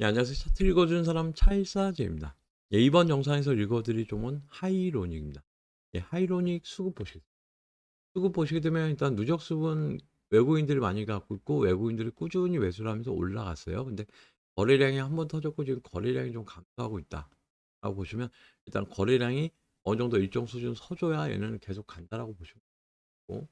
예, 안녕하세요. 차트 읽어주는 사람 차일사제입니다. 예, 이번 영상에서 읽어드릴 종은 하이로닉입니다. 예, 하이로닉 수급 보시게 수급 보시게 되면 일단 누적 수급은 외국인들이 많이 갖고 있고 외국인들이 꾸준히 매수를 하면서 올라갔어요. 근데 거래량이 한 번 터졌고 지금 거래량이 좀 감소하고 있다. 라고 보시면 일단 거래량이 어느 정도 일정 수준 서줘야 얘는 계속 간다라고 보시면 되고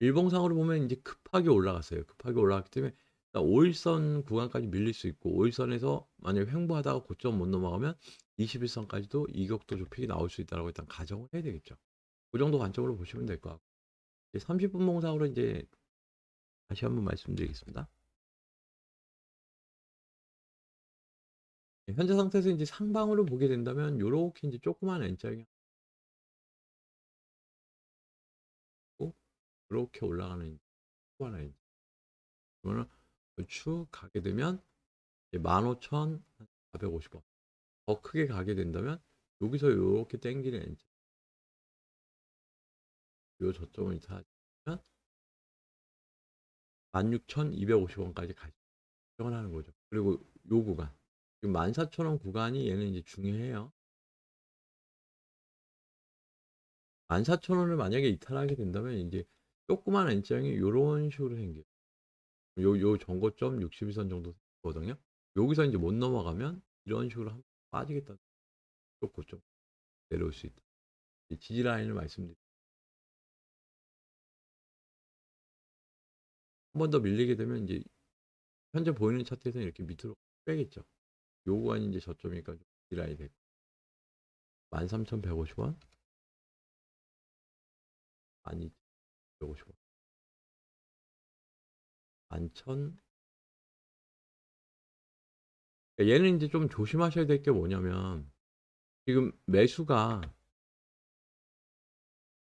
일봉상으로 보면 이제 급하게 올라갔어요. 급하게 올라갔기 때문에 5일선 구간까지 밀릴 수 있고 5일선에서 만약에 횡보하다가 고점 못 넘어가면 21선까지도 이격도 좁히기 나올 수 있다고 일단 가정을 해야 되겠죠. 그 정도 관점으로 보시면 될 것 같고 30분 봉상으로 이제 다시 한번 말씀드리겠습니다. 예, 현재 상태에서 이제 상방으로 보게 된다면 요렇게 이제 조그만 N자형이 이렇게 올라가는 N 그러면 쭉 가게 되면 15,450원 더 크게 가게 된다면 여기서 이렇게 땡기는 엔진 요 저점을 찾으면 16,250원까지 가죠. 하는 거죠. 그리고 요 구간 지금 14,000원 구간이 얘는 이제 중요해요. 14,000원을 만약에 이탈하게 된다면 이제 조그만 N장이 요런 식으로 생겨요. 요, 요 전고점 61선 정도 거든요. 여기서 이제 못 넘어가면 이런 식으로 한 빠지겠다. 또 고점 내려올 수 있다. 이 지지 라인을 말씀드립니다. 한 번 더 밀리게 되면 이제 현재 보이는 차트에서는 이렇게 밑으로 빼겠죠. 요 구간이 이제 저점이니까 좀 지지 라인이 되고 13,150원 12,150원 11,000 얘는 이제 좀 조심하셔야 될 게 뭐냐면 지금 매수가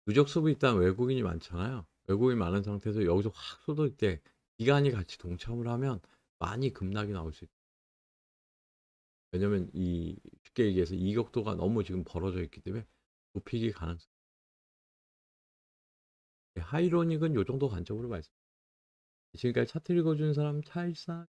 누적 수급이 있다는 외국인이 많잖아요. 외국인이 많은 상태에서 여기서 확 쏟을 때 기간이 같이 동참을 하면 많이 급락이 나올 수 있다. 왜냐면 이 쉽게 얘기해서 이격도가 너무 지금 벌어져 있기 때문에 높이기 가능성. 하이로닉은 요 정도 관점으로 말씀. 지금까지 차트 읽어주는 사람 차일사